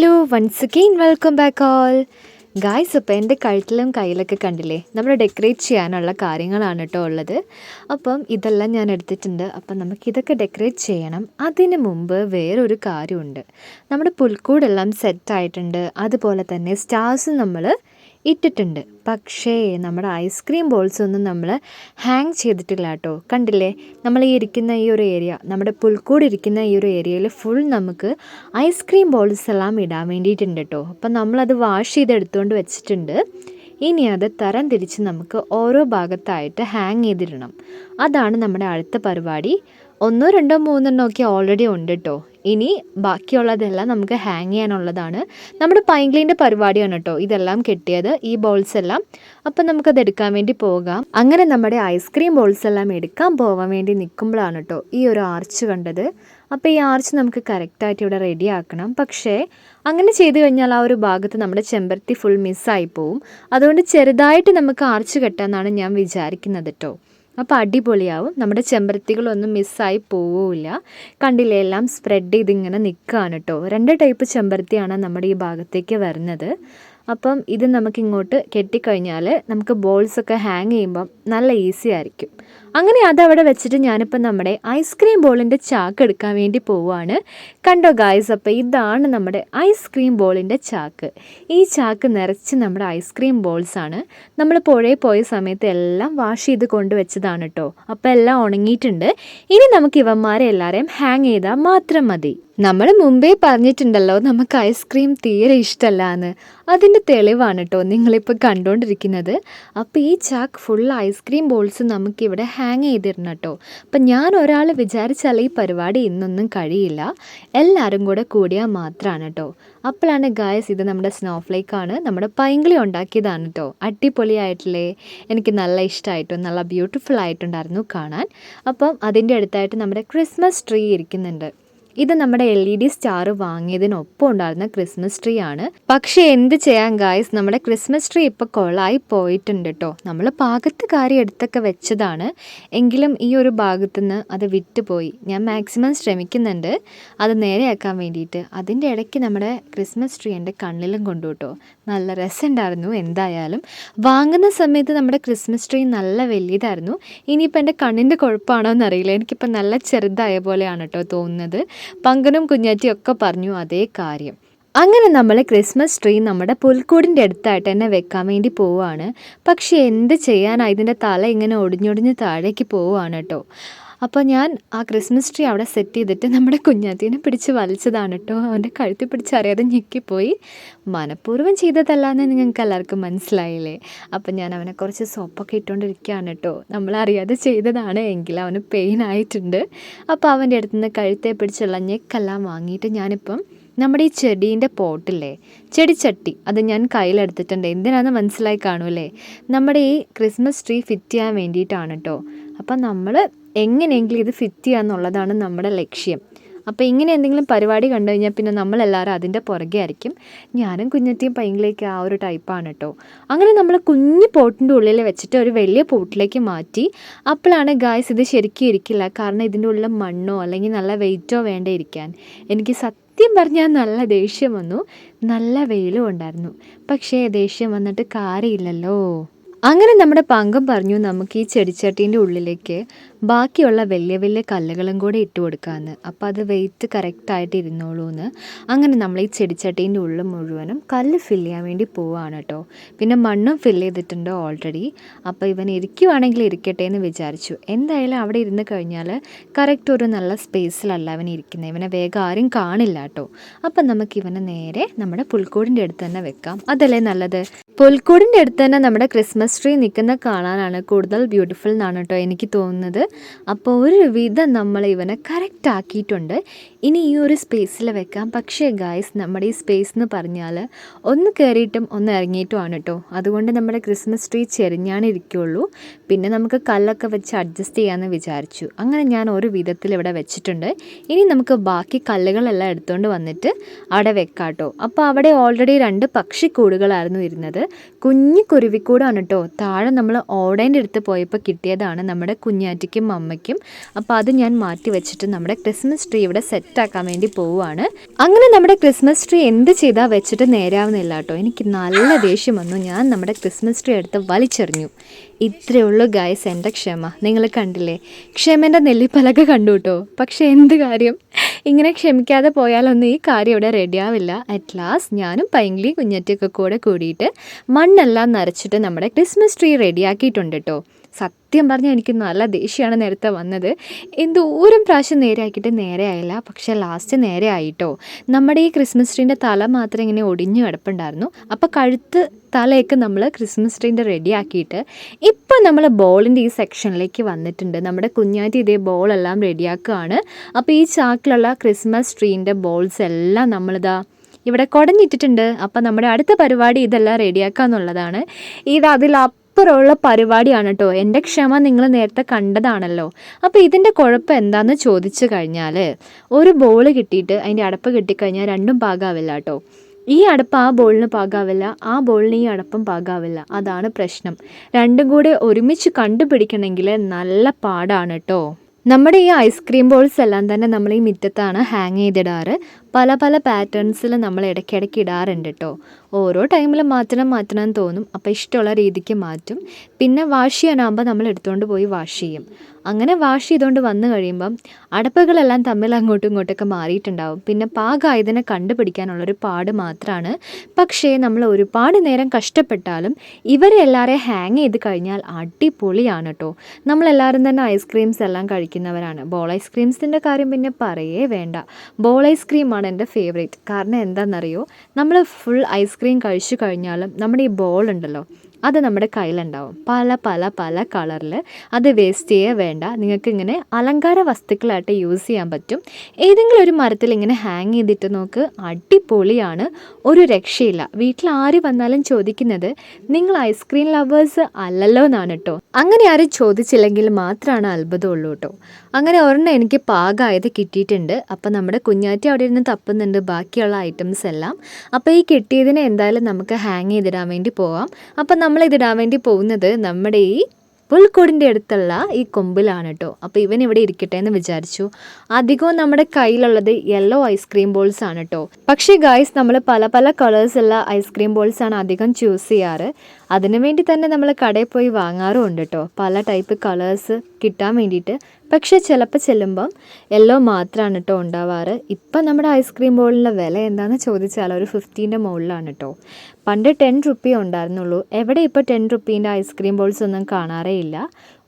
Hello once again welcome back all guys അപ്പോൾ എന്റെ കഴുത്തിലും കയ്യിലൊക്കെ കണ്ടില്ലേ? നമ്മൾ ഡെക്കറേറ്റ് ചെയ്യാനുള്ള കാര്യങ്ങളാണ് കേട്ടോ ഉള്ളത്. അപ്പം ഇതെല്ലാം ഞാൻ എടുത്തിട്ടുണ്ട്. അപ്പം നമുക്കിതൊക്കെ ഡെക്കറേറ്റ് ചെയ്യണം. അതിന് മുമ്പ് വേറൊരു കാര്യമുണ്ട്. നമ്മുടെ പുൽക്കൂടെല്ലാം സെറ്റായിട്ടുണ്ട് അതുപോലെ തന്നെ സ്റ്റാർസും നമ്മൾ ഇട്ടിട്ടുണ്ട്. പക്ഷേ നമ്മുടെ ഐസ്ക്രീം ബോൾസ് ഒന്നും നമ്മൾ ഹാങ് ചെയ്തിട്ടില്ല കേട്ടോ. കണ്ടില്ലേ? നമ്മൾ ഈ ഇരിക്കുന്ന ഈ ഒരു ഏരിയ നമ്മുടെ പുൽക്കൂട് ഇരിക്കുന്ന ഈ ഒരു ഏരിയയിൽ ഫുൾ നമുക്ക് ഐസ്ക്രീം ബോൾസ് എല്ലാം ഇടാൻ വേണ്ടിയിട്ടുണ്ട് കേട്ടോ. അപ്പം നമ്മളത് വാഷ് ചെയ്തെടുത്തുകൊണ്ട് വെച്ചിട്ടുണ്ട്. ഇനി അത് തരം തിരിച്ച് നമുക്ക് ഓരോ ഭാഗത്തായിട്ട് ഹാങ് ചെയ്തിടണം. അതാണ് നമ്മുടെ അടുത്ത പരിപാടി. ഒന്നോ രണ്ടോ മൂന്നെണ്ണോ ഒക്കെ ഓൾറെഡി ഉണ്ട് കേട്ടോ ഇനി ബാക്കിയുള്ളതെല്ലാം നമുക്ക് ഹാങ് ചെയ്യാനുള്ളതാണ്. നമ്മുടെ പൈങ്ക്ലീന്റെ പരിപാടിയാണ് കേട്ടോ ഇതെല്ലാം കെട്ടിയത് ഈ ബോൾസ് എല്ലാം. അപ്പം നമുക്കത് എടുക്കാൻ വേണ്ടി പോകാം. അങ്ങനെ നമ്മുടെ ഐസ്ക്രീം ബോൾസ് എല്ലാം എടുക്കാൻ പോകാൻ വേണ്ടി നിൽക്കുമ്പോഴാണ് കേട്ടോ ഈ ഒരു ആർച്ച് കണ്ടത്. അപ്പോൾ ഈ ആർച്ച് നമുക്ക് കറക്റ്റായിട്ട് ഇവിടെ റെഡി ആക്കണം. പക്ഷേ അങ്ങനെ ചെയ്തു കഴിഞ്ഞാൽ ആ ഒരു ഭാഗത്ത് നമ്മുടെ ചെമ്പരത്തി ഫുൾ മിസ്സായി പോവും. അതുകൊണ്ട് ചെറുതായിട്ട് നമുക്ക് ആർച്ച് കെട്ടാമെന്നാണ് ഞാൻ വിചാരിക്കുന്നത് കേട്ടോ അപ്പോൾ അടിപൊളിയാവും. നമ്മുടെ ചെമ്പരത്തികളൊന്നും മിസ്സായി പോവില്ല. കണ്ടില്ലേ എല്ലാം സ്പ്രെഡ് ചെയ്തിങ്ങനെ നിൽക്കുകയാണ് കേട്ടോ രണ്ട് ടൈപ്പ് ചെമ്പരത്തിയാണ് നമ്മുടെ ഈ ഭാഗത്തേക്ക് വരുന്നത്. അപ്പം ഇത് നമുക്കിങ്ങോട്ട് കെട്ടിക്കഴിഞ്ഞാൽ നമുക്ക് ബോൾസൊക്കെ ഹാങ് ചെയ്യുമ്പം നല്ല ഈസി ആയിരിക്കും. അങ്ങനെ അതവിടെ വെച്ചിട്ട് ഞാനിപ്പോൾ നമ്മുടെ ഐസ്ക്രീം ബോളിന്റെ ചാക്ക് എടുക്കാൻ വേണ്ടി പോവുകയാണ് കണ്ടോ ഗായ്സ് അപ്പോൾ ഇതാണ് നമ്മുടെ ഐസ്ക്രീം ബോളിന്റെ ചാക്ക്. ഈ ചാക്ക് നിറച്ച് നമ്മുടെ ഐസ്ക്രീം ബോൾസ് ആണ്. നമ്മൾ പുഴയിൽ പോയ സമയത്ത് എല്ലാം വാഷ് ചെയ്ത് കൊണ്ട് വെച്ചതാണ് കേട്ടോ അപ്പോൾ എല്ലാം ഉണങ്ങിയിട്ടുണ്ട്. ഇനി നമുക്ക് ഇവന്മാരെ എല്ലാവരെയും ഹാങ് ചെയ്താൽ മാത്രം മതി. നമ്മൾ മുമ്പേ പറഞ്ഞിട്ടുണ്ടല്ലോ നമുക്ക് ഐസ്ക്രീം തീരെ ഇഷ്ടമല്ല എന്ന്. അതിന്റെ തെളിവാണ് കേട്ടോ നിങ്ങളിപ്പോൾ കണ്ടുകൊണ്ടിരിക്കുന്നത് അപ്പോൾ ഈ ചാക്ക് ഫുൾ ഐസ്ക്രീം ബോൾസ് നമുക്കിവിടെ ഹാങ് ചെയ്തിരുന്നു കേട്ടോ അപ്പം ഞാൻ ഒരാൾ വിചാരിച്ചാൽ ഈ പരിപാടി ഇന്നൊന്നും കഴിയില്ല. എല്ലാവരും കൂടെ കൂടിയാൽ മാത്രമാണ് കേട്ടോ അപ്പോഴാണ് ഗായസ് ഇത് നമ്മുടെ സ്നോഫ്ലേക്കാണ് നമ്മുടെ പൈങ്കിളി ഉണ്ടാക്കിയതാണ് കേട്ടോ അടിപൊളിയായിട്ടില്ലേ? എനിക്ക് നല്ല ഇഷ്ടമായിട്ടു നല്ല ബ്യൂട്ടിഫുൾ ആയിട്ടുണ്ടായിരുന്നു കാണാൻ. അപ്പം അതിന്റെ അടുത്തായിട്ട് നമ്മുടെ ക്രിസ്മസ് ട്രീ ഇരിക്കുന്നുണ്ട്. ഇത് നമ്മുടെ എൽ ഇ ഡി സ്റ്റാർ വാങ്ങിയതിനൊപ്പം ഉണ്ടായിരുന്ന ക്രിസ്മസ് ട്രീ ആണ്. പക്ഷേ എന്ത് ചെയ്യാൻ ഗായ്സ് നമ്മുടെ ക്രിസ്മസ് ട്രീ ഇപ്പോൾ കൊളായി പോയിട്ടുണ്ട് കേട്ടോ നമ്മൾ പാകത്ത് കാര്യം എടുത്തൊക്കെ വെച്ചതാണ്. എങ്കിലും ഈ ഒരു ഭാഗത്തുനിന്ന് അത് വിട്ടുപോയി. ഞാൻ മാക്സിമം ശ്രമിക്കുന്നുണ്ട്. അത് നേരെയാക്കാൻ വേണ്ടിയിട്ട്. അതിന്റെ ഇടയ്ക്ക് നമ്മുടെ ക്രിസ്മസ് ട്രീ എന്റെ കണ്ണിലും കൊണ്ടു കേട്ടോ നല്ല രസമുണ്ടായിരുന്നു എന്തായാലും. വാങ്ങുന്ന സമയത്ത് നമ്മുടെ ക്രിസ്മസ് ട്രീ നല്ല വലിയതായിരുന്നു ഇനിയിപ്പോൾ എന്റെ കണ്ണിന്റെ കുഴപ്പമാണോ എന്നറിയില്ല എനിക്കിപ്പോൾ നല്ല ചെറുതായ പോലെയാണ് കേട്ടോ തോന്നുന്നത്. പങ്കനും കുഞ്ഞാറ്റിയും ഒക്കെ പറഞ്ഞു അതേ കാര്യം. അങ്ങനെ നമ്മൾ ക്രിസ്മസ് ട്രീ നമ്മുടെ പുൽക്കൂടിന്റെ അടുത്തായിട്ട് തന്നെ വെക്കാൻ വേണ്ടി പോവുകയാണ്. പക്ഷേ എന്ത് ചെയ്യാനാണ് ഇതിന്റെ തല ഇങ്ങനെ ഒടിഞ്ഞൊടിഞ്ഞ് താഴേക്ക് പോവുകയാണ് കേട്ടോ. അപ്പോൾ ഞാൻ ആ ക്രിസ്മസ് ട്രീ അവിടെ സെറ്റ് ചെയ്തിട്ട് നമ്മുടെ കുഞ്ഞാത്തീനെ പിടിച്ച് വലിച്ചതാണ് കേട്ടോ അവന്റെ കഴുത്തിൽ പിടിച്ച് അറിയാതെ ഞെക്കിപ്പോയി. മനഃപൂർവം ചെയ്തതല്ലാന്ന് നിങ്ങൾക്ക് എല്ലാവർക്കും മനസ്സിലായില്ലേ? അപ്പം ഞാൻ അവനെ കുറച്ച് സോപ്പൊക്കെ ഇട്ടുകൊണ്ടിരിക്കുകയാണ് കേട്ടോ നമ്മളറിയാതെ ചെയ്തതാണ് എങ്കിൽ അവന് പെയിൻ ആയിട്ടുണ്ട്. അപ്പോൾ അവന്റെ അടുത്ത് നിന്ന് കഴുത്തെ പിടിച്ചുള്ള ഞെക്കെല്ലാം വാങ്ങിയിട്ട് ഞാനിപ്പം നമ്മുടെ ഈ ചെടീന്റെ പോട്ടില്ലേ? ചെടിച്ചട്ടി. അത് ഞാൻ കയ്യിലെടുത്തിട്ടുണ്ട്. എന്തിനാണെന്ന് മനസ്സിലായി കാണൂലേ നമ്മുടെ ഈ ക്രിസ്മസ് ട്രീ ഫിറ്റ് ചെയ്യാൻ വേണ്ടിയിട്ടാണ് കേട്ടോ അപ്പം നമ്മൾ എങ്ങനെയെങ്കിലും ഇത് ഫിറ്റ് ചെയ്യുക എന്നുള്ളതാണ് നമ്മുടെ ലക്ഷ്യം. അപ്പോൾ ഇങ്ങനെ എന്തെങ്കിലും പരിപാടി കണ്ടു കഴിഞ്ഞാൽ പിന്നെ നമ്മളെല്ലാവരും അതിന്റെ പുറകെ ആയിരിക്കും. ഞാനും കുഞ്ഞത്തിയും പൈങ്കിലേക്ക് ആ ഒരു ടൈപ്പാണ് കേട്ടോ അങ്ങനെ നമ്മൾ കുഞ്ഞു പോട്ടിന്റെ ഉള്ളിൽ വെച്ചിട്ട് ഒരു വലിയ പോട്ടിലേക്ക് മാറ്റി. അപ്പോഴാണ് ഗായ്സ് ഇത് ശരിക്കും ഇരിക്കില്ല. കാരണം ഇതിന്റെ ഉള്ളിൽ മണ്ണോ അല്ലെങ്കിൽ നല്ല വെയിറ്റോ വേണ്ട ഇരിക്കാൻ. എനിക്ക് സത്യം പറഞ്ഞാൽ നല്ല ദേഷ്യം വന്നു. നല്ല വെയിലും ഉണ്ടായിരുന്നു. പക്ഷേ ദേഷ്യം വന്നിട്ട് കാര്യമില്ലല്ലോ. അങ്ങനെ നമ്മുടെ പങ്കം പറഞ്ഞു നമുക്ക് ഈ ചെടിച്ചട്ടീന്റെ ഉള്ളിലേക്ക് ബാക്കിയുള്ള വലിയ വലിയ കല്ലുകളും കൂടെ ഇട്ട് കൊടുക്കാമെന്ന് അപ്പോൾ അത് വെയിറ്റ് കറക്റ്റായിട്ട് ഇരുന്നോളൂ എന്ന് അങ്ങനെ നമ്മൾ ഈ ചെടിച്ചട്ടീന്റെ ഉള്ളിൽ മുഴുവനും കല്ല് ഫില്ല് ചെയ്യാൻ വേണ്ടി പോവുകയാണ് കേട്ടോ പിന്നെ മണ്ണും ഫില്ല് ചെയ്തിട്ടുണ്ട് ഓൾറെഡി അപ്പോൾ ഇവൻ ഇരിക്കുവാണെങ്കിൽ ഇരിക്കട്ടെ എന്ന് വിചാരിച്ചു. എന്തായാലും അവിടെ ഇരുന്ന് കഴിഞ്ഞാൽ കറക്റ്റ് ഒരു നല്ല സ്പേസിലല്ല അവൻ ഇരിക്കുന്നത് ഇവനെ വേഗം ആരും കാണില്ല കേട്ടോ അപ്പം നമുക്ക് ഇവനെ നേരെ നമ്മുടെ പുൽക്കൂടിന്റെ അടുത്ത് തന്നെ വെക്കാം. അതല്ലേ നല്ലത്? പുൽക്കൂടിന്റെ അടുത്ത് തന്നെ നമ്മുടെ ക്രിസ്മസ് ട്രീ നിൽക്കുന്ന കാണാനാണ് കൂടുതൽ ബ്യൂട്ടിഫുൾ എന്നാണ് കേട്ടോ എനിക്ക് തോന്നുന്നത്. അപ്പോൾ ഒരു വിധം നമ്മൾ ഇവനെ കറക്റ്റ് ആക്കിയിട്ടുണ്ട്. ഇനി ഈ ഒരു സ്പേസിൽ വെക്കാം. പക്ഷേ ഗായ്സ് നമ്മുടെ ഈ സ്പേസ് എന്ന് പറഞ്ഞാൽ ഒന്ന് കയറിയിട്ടും ഒന്ന് ഇറങ്ങിയിട്ടുമാണ് കേട്ടോ. അതുകൊണ്ട് നമ്മുടെ ക്രിസ്മസ് ട്രീ ചെരിഞ്ഞാണ് ഇരിക്കുകയുള്ളൂ പിന്നെ നമുക്ക് കല്ലൊക്കെ വെച്ച് അഡ്ജസ്റ്റ് ചെയ്യാമെന്ന് വിചാരിച്ചു. അങ്ങനെ ഞാൻ ഒരു വിധത്തിൽ ഇവിടെ വെച്ചിട്ടുണ്ട്. ഇനി നമുക്ക് ബാക്കി കല്ലുകളെല്ലാം എടുത്തുകൊണ്ട് വന്നിട്ട് അവിടെ വെക്കാം കേട്ടോ അപ്പോൾ അവിടെ ഓൾറെഡി രണ്ട് പക്ഷിക്കൂടുകളായിരുന്നു ഇരുന്നത്. കുഞ്ഞു കുരുവിക്കൂടാണ് കേട്ടോ താഴെ നമ്മൾ ഓടേന്റെ അടുത്ത് പോയപ്പോൾ കിട്ടിയതാണ് നമ്മുടെ കുഞ്ഞാറ്റിക്കും അമ്മയ്ക്കും. അപ്പോൾ അത് ഞാൻ മാറ്റി വെച്ചിട്ട് നമ്മുടെ ക്രിസ്മസ് ട്രീ ഇവിടെ സെറ്റാക്കാൻ വേണ്ടി പോവുകയാണ് അങ്ങനെ നമ്മുടെ ക്രിസ്മസ് ട്രീ എന്ത് ചെയ്താൽ വെച്ചിട്ട് നേരാവുന്നില്ല കേട്ടോ എനിക്ക് നല്ല ദേഷ്യം വന്നു. ഞാൻ നമ്മുടെ ക്രിസ്മസ് ട്രീ എടുത്ത് വലിച്ചെറിഞ്ഞു. ഇത്രയേ ഉള്ളൂ ഗായ്സ് എന്റെ ക്ഷമ. നിങ്ങൾ കണ്ടില്ലേ? ക്ഷമേന്റെ നെല്ലിപ്പലക കണ്ടു കേട്ടോ പക്ഷെ എന്ത് കാര്യം? ഇങ്ങനെ ക്ഷമിക്കാതെ പോയാലൊന്നും ഈ കാര്യം ഇവിടെ റെഡിയാവില്ല അറ്റ് ലാസ്റ്റ് ഞാനും പൈങ്കിളി കുഞ്ഞറ്റൊക്കെ കൂടെ കൂടിയിട്ട് മണ്ണെല്ലാം നിറച്ചിട്ട് നമ്മുടെ ക്രിസ്മസ് ട്രീ റെഡിയാക്കിയിട്ടുണ്ട് കേട്ടോ സത്യം പറഞ്ഞാൽ എനിക്ക് നല്ല ദേഷ്യമാണ് നേരത്തെ വന്നത്. എന്തോരം പ്രാവശ്യം നേരെ ആക്കിയിട്ട് നേരെ ആയില്ല. പക്ഷേ ലാസ്റ്റ് നേരെ ആയിട്ടോ. നമ്മുടെ ഈ ക്രിസ്മസ് ട്രീന്റെ തല മാത്രം ഇങ്ങനെ ഒടിഞ്ഞു കിടപ്പുണ്ടായിരുന്നു. അപ്പോൾ കഴുത്ത് തലയൊക്കെ നമ്മൾ ക്രിസ്മസ് ട്രീന്റെ റെഡി ആക്കിയിട്ട് ഇപ്പം നമ്മൾ ബോളിന്റെ ഈ സെക്ഷനിലേക്ക് വന്നിട്ടുണ്ട്. നമ്മുടെ കുഞ്ഞാറ്റി ഇതേ ബോളെല്ലാം റെഡിയാക്കുകയാണ് അപ്പോൾ ഈ ചാക്കിലുള്ള ക്രിസ്മസ് ട്രീന്റെ ബോൾസ് എല്ലാം നമ്മളിതാ ഇവിടെ കുടഞ്ഞിട്ടിട്ടുണ്ട്. അപ്പം നമ്മുടെ അടുത്ത പരിപാടി ഇതെല്ലാം റെഡിയാക്കുക എന്നുള്ളതാണ് ഇത് അതിൽ അപ്പുറമുള്ള പരിപാടിയാണ് കേട്ടോ എന്റെ ക്ഷമ നിങ്ങൾ നേരത്തെ കണ്ടതാണല്ലോ. അപ്പോൾ ഇതിന്റെ കുഴപ്പം എന്താണെന്ന് ചോദിച്ചു കഴിഞ്ഞാൽ ഒരു ബോൾ കിട്ടിയിട്ട് അതിന്റെ അടപ്പ് കിട്ടിക്കഴിഞ്ഞാൽ രണ്ടും പാകാവില്ല കേട്ടോ. ഈ അടപ്പ് ആ ബോളിന് പാകാവില്ല ആ ബോളിന് ഈ അടപ്പം പാകാവില്ല. അതാണ് പ്രശ്നം. രണ്ടും കൂടെ ഒരുമിച്ച് കണ്ടുപിടിക്കണമെങ്കിൽ നല്ല പാടാണ് കേട്ടോ. നമ്മുടെ ഈ ഐസ്ക്രീം ബോൾസ് എല്ലാം തന്നെ നമ്മൾ ഈ മിറ്റത്താണ് ഹാങ് ചെയ്തിടാറ്. പല പല പാറ്റേൺസിൽ നമ്മൾ ഇടയ്ക്കിടയ്ക്ക് ഇടാറുണ്ട് കേട്ടോ ഓരോ ടൈമിൽ മാറ്റണം മാറ്റണം എന്ന് തോന്നും. അപ്പോൾ ഇഷ്ടമുള്ള രീതിക്ക് മാറ്റും. പിന്നെ വാഷ് ചെയ്യാനാകുമ്പോൾ നമ്മൾ എടുത്തുകൊണ്ട് പോയി വാഷ് ചെയ്യും. അങ്ങനെ വാഷ് ചെയ്തുകൊണ്ട് വന്നു കഴിയുമ്പം അടപ്പുകളെല്ലാം തമ്മിൽ അങ്ങോട്ടും ഇങ്ങോട്ടൊക്കെ മാറിയിട്ടുണ്ടാവും. പിന്നെ പാകമായതിനെ കണ്ടുപിടിക്കാനുള്ളൊരു പാട് മാത്രമാണ് പക്ഷേ നമ്മൾ ഒരുപാട് നേരം കഷ്ടപ്പെട്ടാലും ഇവരെ എല്ലാവരെയും ഹാങ് ചെയ്ത് കഴിഞ്ഞാൽ അടിപൊളിയാണ് കേട്ടോ നമ്മളെല്ലാവരും തന്നെ ഐസ്ക്രീംസ് എല്ലാം കഴിക്കുന്നവരാണ്. ബോൾ ഐസ്ക്രീംസിന്റെ കാര്യം പിന്നെ പറയേ വേണ്ട. ബോൾ ഐസ്ക്രീമാണ് എന്റെ ഫേവറേറ്റ് കാരണം എന്താണെന്നറിയോ? നമ്മൾ ഫുൾ ഐസ്ക്രീം കഴിച്ചു കഴിഞ്ഞാലും നമ്മുടെ ഈ ബോൾ ഉണ്ടല്ലോ അത് നമ്മുടെ കയ്യിലുണ്ടാവും. പല പല പല കളറിൽ അത് വേസ്റ്റ് ചെയ്യേ വേണ്ട. നിങ്ങൾക്ക് ഇങ്ങനെ അലങ്കാര വസ്തുക്കളായിട്ട് യൂസ് ചെയ്യാൻ പറ്റും. ഏതെങ്കിലും ഒരു മരത്തിൽ ഇങ്ങനെ ഹാങ് ചെയ്തിട്ട് നോക്ക് അടിപൊളിയാണ്. ഒരു രക്ഷയില്ല. വീട്ടിൽ ആര് വന്നാലും ചോദിക്കുന്നത് നിങ്ങൾ ഐസ്ക്രീം ലവേഴ്സ് അല്ലല്ലോ എന്നാണ് കേട്ടോ അങ്ങനെ ആരും ചോദിച്ചില്ലെങ്കിൽ മാത്രമാണ് അത്ഭുതമുള്ളൂ കേട്ടോ അങ്ങനെ ഒരെണ്ണം എനിക്ക് പാകമായത് കിട്ടിയിട്ടുണ്ട്. അപ്പം നമ്മുടെ കുഞ്ഞാറ്റി അവിടെ ഇരുന്ന് തപ്പുന്നുണ്ട്. ബാക്കിയുള്ള ഐറ്റംസ് എല്ലാം. അപ്പോൾ ഈ കിട്ടിയതിനെ എന്തായാലും നമുക്ക് ഹാങ് ചെയ്തിടാൻ വേണ്ടി പോവാം. അപ്പം നമ്മൾ ഇതിടാൻ വേണ്ടി പോകുന്നത് നമ്മുടെ ഈ പുൽക്കൊടിന്റെ അടുത്തുള്ള ഈ കൊമ്പിലാണ് കേട്ടോ അപ്പോൾ ഇവൻ ഇവിടെ ഇരിക്കട്ടെ എന്ന് വിചാരിച്ചു. അധികവും നമ്മുടെ കയ്യിലുള്ളത് യെല്ലോ ഐസ്ക്രീം ബോൾസ് ആണ് കേട്ടോ പക്ഷേ ഗായ്സ് നമ്മൾ പല പല കളേഴ്സുള്ള ഐസ്ക്രീം ബോൾസ് ആണ് അധികം ചൂസ് ചെയ്യാറ്. അതിനു വേണ്ടി തന്നെ നമ്മൾ കടയിൽ പോയി വാങ്ങാറും ഉണ്ട് കേട്ടോ പല ടൈപ്പ് കളേഴ്സ് കിട്ടാൻ വേണ്ടിയിട്ട്. പക്ഷേ ചിലപ്പോൾ ചെല്ലുമ്പം യെല്ലോ മാത്രമാണ് കേട്ടോ ഉണ്ടാവാറ്. ഇപ്പം നമ്മുടെ ഐസ്ക്രീം ബോളിന്റെ വില എന്താണെന്ന് ചോദിച്ചാൽ ഒരു ഫിഫ്റ്റീന്റെ മുകളിലാണ് കേട്ടോ പണ്ട് ടെൻ റുപ്പി ഉണ്ടായിരുന്നുള്ളൂ. എവിടെ ഇപ്പോൾ ടെൻ റുപ്പീന്റെ ഐസ്ക്രീം ബോൾസ് ഒന്നും കാണാറേ ഇല്ല.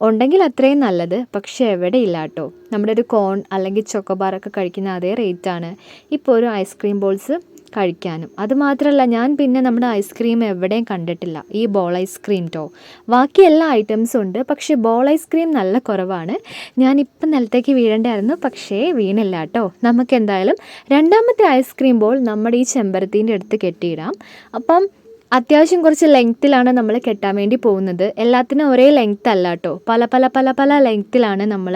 ഉണ്ടെങ്കിൽ അത്രയും നല്ലത് പക്ഷേ എവിടെ ഇല്ല കേട്ടോ. നമ്മുടെ ഒരു കോൺ അല്ലെങ്കിൽ ചോക്കോബാറൊക്കെ കഴിക്കുന്ന അതേ റേറ്റാണ് ഇപ്പോൾ ഒരു ഐസ്ക്രീം ബോൾസ് കഴിക്കാനും. അതുമാത്രമല്ല ഞാൻ പിന്നെ നമ്മുടെ ഐസ്ക്രീം എവിടെയും കണ്ടിട്ടില്ല. ഈ ബോൾ ഐസ്ക്രീം ടോ ബാക്കി എല്ലാ ഐറ്റംസും ഉണ്ട്. പക്ഷേ ബോൾ ഐസ്ക്രീം നല്ല കുറവാണ്. ഞാനിപ്പം നിലത്തേക്ക് വീഴേണ്ടായിരുന്നു. പക്ഷേ വീണില്ല കേട്ടോ നമുക്ക് എന്തായാലും രണ്ടാമത്തെ ഐസ്ക്രീം ബോൾ നമ്മുടെ ഈ ചെമ്പരത്തീന്റെ അടുത്ത് കെട്ടിയിടാം. അപ്പം അത്യാവശ്യം കുറച്ച് ലെങ്ത്തിലാണ് നമ്മൾ കെട്ടാൻ വേണ്ടി പോകുന്നത്. എല്ലാത്തിനും ഒരേ ലെങ്ത് അല്ല കേട്ടോ പല പല പല പല ലെങ്ത്തിലാണ് നമ്മൾ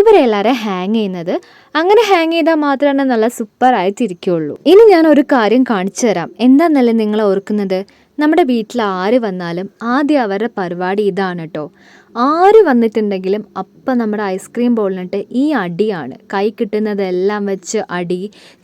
ഇവരെല്ലാവരും ഹാങ് ചെയ്യുന്നത്. അങ്ങനെ ഹാങ് ചെയ്താൽ മാത്രമാണ് നല്ല സൂപ്പറായിട്ടിരിക്കുകയുള്ളൂ ഇനി ഞാൻ ഒരു കാര്യം കാണിച്ചു തരാം. എന്താണെന്നല്ലേ നിങ്ങൾ ഓർക്കുന്നത്? നമ്മുടെ വീട്ടിൽ ആര് വന്നാലും ആദ്യം അവരുടെ പരിപാടി ഇതാണ് കേട്ടോ ആര് വന്നിട്ടുണ്ടെങ്കിലും അപ്പം നമ്മുടെ ഐസ്ക്രീം ബോളിനിട്ട് ഈ അടിയാണ്. കൈ കിട്ടുന്നതെല്ലാം വെച്ച് അടി.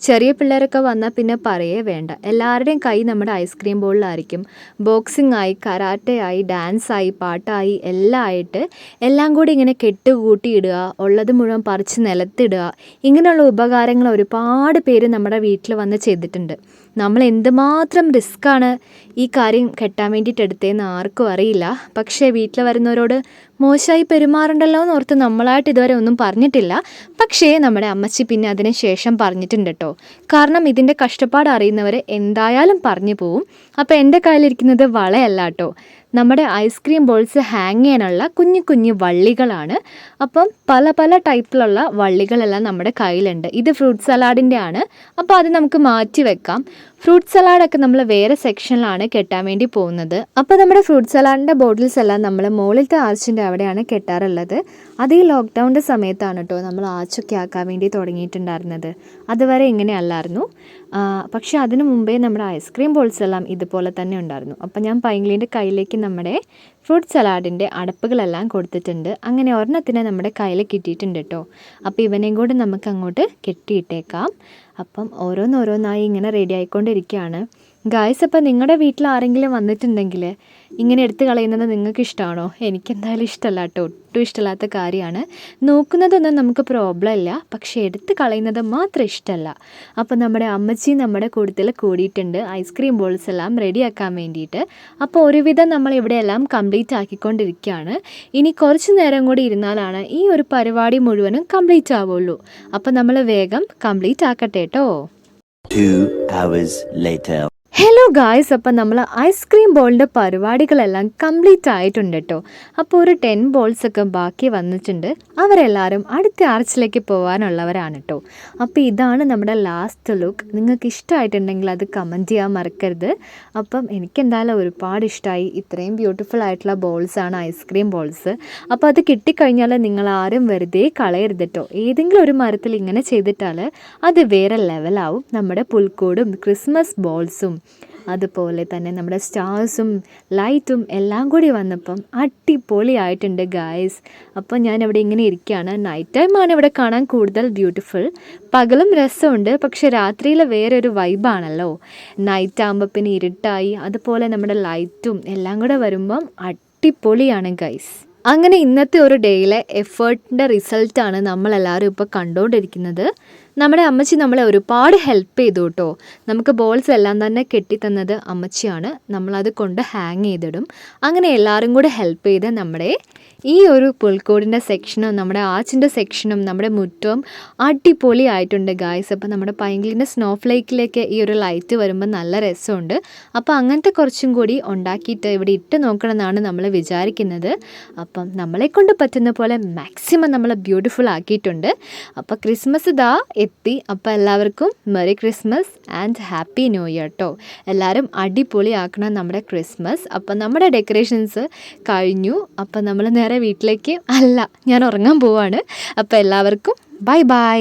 ചെറിയ പിള്ളേരൊക്കെ വന്നാൽ പിന്നെ പറയേ വേണ്ട. എല്ലാവരുടെയും കൈ നമ്മുടെ ഐസ്ക്രീം ബോളിലായിരിക്കും ബോക്സിംഗ് ആയി കരാട്ടെ ആയി ഡാൻസ് ആയി പാട്ടായി എല്ലാം ആയിട്ട് എല്ലാം കൂടി ഇങ്ങനെ കെട്ടുകൂട്ടിയിടുക ഉള്ളത് മുഴുവൻ പറിച്ച് നിലത്തിടുക. ഇങ്ങനെയുള്ള ഉപകാരങ്ങൾ ഒരുപാട് പേര് നമ്മുടെ വീട്ടിൽ വന്ന് ചെയ്തിട്ടുണ്ട്. നമ്മൾ എന്തുമാത്രം റിസ്ക്കാണ് ഈ കാര്യം കെട്ടാൻ വേണ്ടിയിട്ട് എടുത്തതെന്ന് ആർക്കും അറിയില്ല. പക്ഷേ വീട്ടിൽ വരുന്നവരോട് മോശമായി പെരുമാറണ്ടല്ലോ എന്ന് ഓർത്ത് നമ്മളായിട്ട് ഇതുവരെ ഒന്നും പറഞ്ഞിട്ടില്ല. പക്ഷേ നമ്മുടെ അമ്മച്ചി പിന്നെ അതിന് ശേഷം പറഞ്ഞിട്ടുണ്ട് കേട്ടോ കാരണം ഇതിന്റെ കഷ്ടപ്പാട് അറിയുന്നവർ എന്തായാലും പറഞ്ഞു പോവും. അപ്പോൾ എന്റെ കയ്യിലിരിക്കുന്നത് വളയല്ല കേട്ടോ നമ്മുടെ ഐസ്ക്രീം ബോൾസ് ഹാങ് ചെയ്യാനുള്ള കുഞ്ഞു കുഞ്ഞു വള്ളികളാണ്. അപ്പം പല പല ടൈപ്പിലുള്ള വള്ളികളെല്ലാം നമ്മുടെ കയ്യിലുണ്ട്. ഇത് ഫ്രൂട്ട് സലാഡിന്റെ ആണ്. അപ്പോൾ അത് നമുക്ക് മാറ്റി വെക്കാം. ഫ്രൂട്ട് സലാഡൊക്കെ നമ്മൾ വേറെ സെക്ഷനിലാണ് കെട്ടാൻ വേണ്ടി പോകുന്നത്. അപ്പോൾ നമ്മുടെ ഫ്രൂട്ട് സലാഡിന്റെ ബോട്ടിൽസ് എല്ലാം നമ്മൾ മുകളിലത്തെ ആർച്ചിന്റെ അവിടെയാണ് കെട്ടാറുള്ളത്. അത് ഈ ലോക്ക്ഡൗണിന്റെ സമയത്താണ് കേട്ടോ നമ്മൾ ആർച്ചൊക്കെ ആക്കാൻ വേണ്ടി തുടങ്ങിയിട്ടുണ്ടായിരുന്നത്. അതുവരെ ഇങ്ങനെയല്ലായിരുന്നു പക്ഷേ അതിനു മുമ്പേ നമ്മുടെ ഐസ്ക്രീം ബോൾസ് എല്ലാം ഇതുപോലെ തന്നെ ഉണ്ടായിരുന്നു. അപ്പോൾ ഞാൻ പൈങ്കിളിന്റെ കയ്യിലേക്ക് നമ്മുടെ ഫ്രൂട്ട് സലാഡിന്റെ അടപ്പുകളെല്ലാം കൊടുത്തിട്ടുണ്ട്. അങ്ങനെ ഒരെണ്ണത്തിനെ നമ്മുടെ കയ്യിൽ കിട്ടിയിട്ടുണ്ട് കേട്ടോ അപ്പോൾ ഇവനെയും കൂടെ നമുക്ക് അങ്ങോട്ട് കെട്ടിയിട്ടേക്കാം. അപ്പം ഓരോന്നോരോന്നായി ഇങ്ങനെ റെഡി ആയിക്കൊണ്ടിരിക്കുകയാണ്. ഗായ്സ് അപ്പം നിങ്ങളുടെ വീട്ടിൽ ആരെങ്കിലും വന്നിട്ടുണ്ടെങ്കിൽ ഇങ്ങനെ എടുത്തു കളയുന്നത് നിങ്ങൾക്ക് ഇഷ്ടമാണോ എനിക്കെന്തായാലും ഇഷ്ടമല്ല കേട്ടോ. ഒട്ടും ഇഷ്ടമില്ലാത്ത കാര്യമാണ്. നോക്കുന്നതൊന്നും നമുക്ക് പ്രോബ്ലം ഇല്ല. പക്ഷേ എടുത്തു കളയുന്നത് മാത്രം ഇഷ്ടമല്ല അപ്പം നമ്മുടെ അമ്മച്ചി നമ്മുടെ കൂട്ടത്തിൽ കൂടിയിട്ടുണ്ട്. ഐസ്ക്രീം ബോൾസ് എല്ലാം റെഡിയാക്കാൻ വേണ്ടിയിട്ട്. അപ്പോൾ ഒരുവിധം നമ്മൾ ഇവിടെ എല്ലാം കംപ്ലീറ്റ് ആക്കിക്കൊണ്ടിരിക്കുകയാണ്. ഇനി കുറച്ച് നേരം കൂടി ഇരുന്നാലാണ് ഈ ഒരു പരിപാടി മുഴുവനും കംപ്ലീറ്റ് ആവുള്ളൂ. അപ്പോൾ നമ്മൾ വേഗം കംപ്ലീറ്റ് ആക്കട്ടെ കേട്ടോ. Two hours later. Hello guys അപ്പം നമ്മൾ ഐസ്ക്രീം ബോളിന്റെ പരിപാടികളെല്ലാം കംപ്ലീറ്റ് ആയിട്ടുണ്ട് കേട്ടോ അപ്പോൾ ഒരു ടെൻ ബോൾസ് ഒക്കെ ബാക്കി വന്നിട്ടുണ്ട്. അവരെല്ലാവരും അടുത്ത ആർച്ചിലേക്ക് പോകാനുള്ളവരാണ് കേട്ടോ അപ്പോൾ ഇതാണ് നമ്മുടെ ലാസ്റ്റ് ലുക്ക് നിങ്ങൾക്ക് ഇഷ്ടമായിട്ടുണ്ടെങ്കിൽ അത് കമന്റ് ചെയ്യാൻ മറക്കരുത്. അപ്പം എനിക്കെന്തായാലും ഒരുപാട് ഇഷ്ടമായി ഇത്രയും ബ്യൂട്ടിഫുൾ ആയിട്ടുള്ള ബോൾസാണ് ഐസ്ക്രീം ബോൾസ് അപ്പോൾ അത് കിട്ടിക്കഴിഞ്ഞാൽ നിങ്ങൾ ആരും വെറുതെ കളയരുത് കേട്ടോ ഏതെങ്കിലും ഒരു മരത്തിൽ ഇങ്ങനെ ചെയ്തിട്ടാൽ അത് വേറെ ലെവലാവും നമ്മുടെ പുൽക്കൂടും ക്രിസ്മസ് ബോൾസും അതുപോലെ തന്നെ നമ്മുടെ സ്റ്റാർസും ലൈറ്റും എല്ലാം കൂടി വന്നപ്പം അടിപൊളിയായിട്ടുണ്ട് ഗായ്സ് അപ്പോൾ ഞാൻ അവിടെ ഇങ്ങനെ ഇരിക്കുകയാണ്. നൈറ്റ് ടൈമാണ് ഇവിടെ കാണാൻ കൂടുതൽ ബ്യൂട്ടിഫുൾ പകലും രസമുണ്ട് പക്ഷെ രാത്രിയിലെ വേറൊരു വൈബാണല്ലോ നൈറ്റ് ആകുമ്പോൾ പിന്നെ ഇരുട്ടായി. അതുപോലെ നമ്മുടെ ലൈറ്റും എല്ലാം കൂടെ വരുമ്പം അടിപൊളിയാണ് ഗൈസ് അങ്ങനെ ഇന്നത്തെ ഒരു ഡേയിലെ എഫേർട്ടിന്റെ റിസൾട്ടാണ് നമ്മളെല്ലാവരും ഇപ്പോൾ കണ്ടുകൊണ്ടിരിക്കുന്നത് നമ്മുടെ അമ്മച്ചി നമ്മളെ ഒരുപാട് ഹെൽപ്പ് ചെയ്തു കേട്ടോ. നമുക്ക് ബോൾസ് എല്ലാം തന്നെ കെട്ടിത്തന്നത് അമ്മച്ചിയാണ്. നമ്മളത് കൊണ്ട് ഹാങ് ചെയ്തിടും. അങ്ങനെ എല്ലാവരും കൂടെ ഹെൽപ്പ് ചെയ്ത് നമ്മുടെ ഈ ഒരു പുൽക്കോടിന്റെ സെക്ഷനും നമ്മുടെ ആച്ചിന്റെ സെക്ഷനും നമ്മുടെ മുറ്റവും അടിപൊളി ആയിട്ടുണ്ട് ഗായ്സ് അപ്പോൾ നമ്മുടെ പൈങ്കിളിന്റെ സ്നോ ഫ്ലേക്കിലേക്ക് ഈ ഒരു ലൈറ്റ് വരുമ്പോൾ നല്ല രസമുണ്ട്. അപ്പോൾ അങ്ങനത്തെ കുറച്ചും കൂടി ഉണ്ടാക്കിയിട്ട് ഇവിടെ ഇട്ട് നോക്കണമെന്നാണ് നമ്മൾ വിചാരിക്കുന്നത്. അപ്പം നമ്മളെ കൊണ്ട് പറ്റുന്ന പോലെ മാക്സിമം നമ്മൾ ബ്യൂട്ടിഫുൾ ആക്കിയിട്ടുണ്ട്. അപ്പോൾ ക്രിസ്മസ് ഇതാ എത്തി അപ്പോൾ എല്ലാവർക്കും merry Christmas and happy new year കേട്ടോ എല്ലാവരും അടിപൊളിയാക്കണം നമ്മുടെ ക്രിസ്മസ് അപ്പം നമ്മുടെ ഡെക്കറേഷൻസ് കഴിഞ്ഞു. അപ്പം നമ്മൾ നേരെ വീട്ടിലേക്ക് അല്ല ഞാൻ ഉറങ്ങാൻ പോവാണ്. അപ്പോൾ എല്ലാവർക്കും ബൈ ബൈ